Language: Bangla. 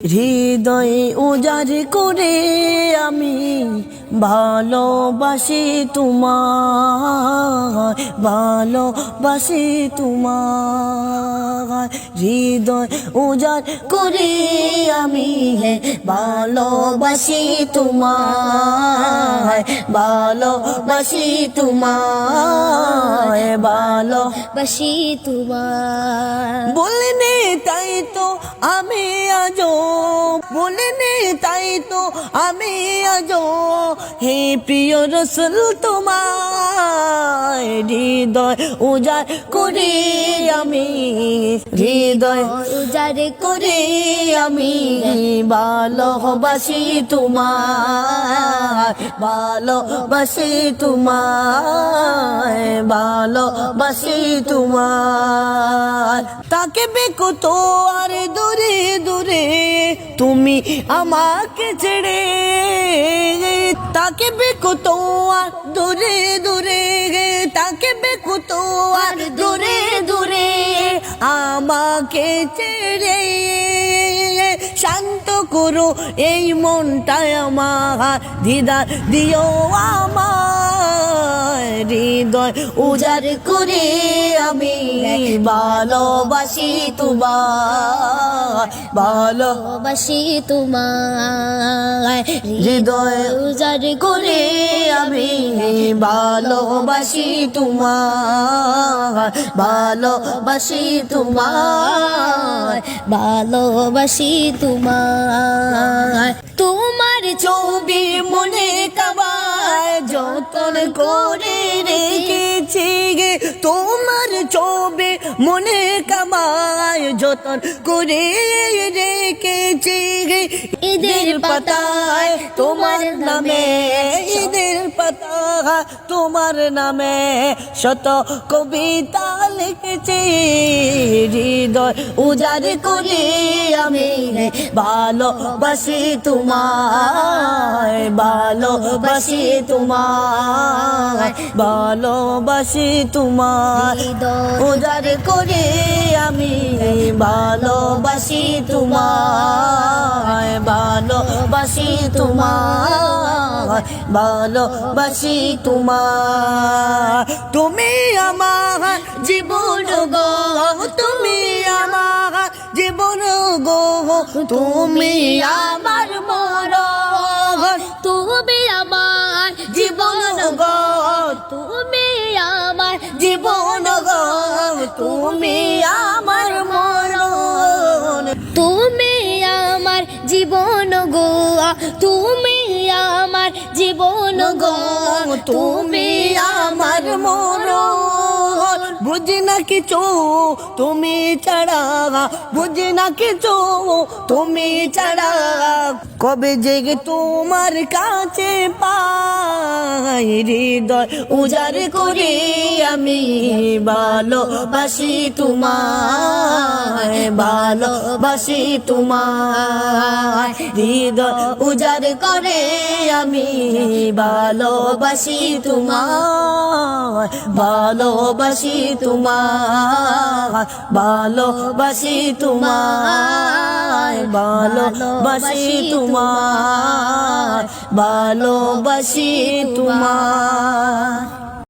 হৃদয় উজার করে আমি ভালোবাসি তোমার। ভালোবাসি তোমার। হৃদয় উজাড় করে আমি হে ভালোবাসি তোমার। ভালোবাসি তোমার ভালো বাসি তোমার। বলনে তাই তো আমি আজো বলনে তাই তো আমি আজো হে প্রিয় রসুল তোমার হৃদয় উজাড় করে আমি। হৃদয় উজাড়ে করে আমি। ভালোবাসি তোমার ভালোবাসি তোমার ভালোবাসি তোমার তাকে বেকো তো আর দূরে দূরে, তুমি আমাকে ছেড়ে। তাকে বেকো তো আর দূরে দূরে তাকে বেকুতো আর দূরে দূরে আমাকে ছেড়ে শান্ত করো এই মনটায় আমার দিদার দিও আমার হৃদয় উজাড় করে আমি ভালোবাসি তোমার ভালো বাসি তোমার। হৃদয় উজার করে আমি ভালোবাসি তোমার ভালোবাসি তোমার ভালোবাসি তোমার। তোমার ছবি মনে কাবায় যতন করে রেখেছি কাবায় যতন করে রেখেছি ঈদের পাতায় তোমার নামে ঈদের পাতা তোমার নামে শত কবিতা লিখেছি। হৃদয় উজাড় করে আমি ভালোবাসি তোমার ভালোবাসি তোমার ভালোবাসি তোমার উজাড় করে আমি ভালোবাসি তোমার ভালোবাসি তোমার ভালোবাসি তোমার তুমি আমার জীবন গো, তুমি আমার জীবন গো, তুমি আমার মরণ তুমি আমার মরণ। তুমি আমার জীবন গো তুমি আমার জীবন গো তুমি আমার মরণ। বুঝি না কিছু তুমি ছাড়া। বুঝি না কিছু তুমি ছাড়া। কবে জেগে তোমার কাছে পাই হৃদয়? উজাড় করে আমি ভালোবাসি তোমার ভালোবাসি তোমার হৃদয় উজাড় করে আমি ভালোবাসি তোমার ভালোবাসি তোমার ভালোবাসি তোমার ভালোবাসি তোমার ভালোবাসি তোমার।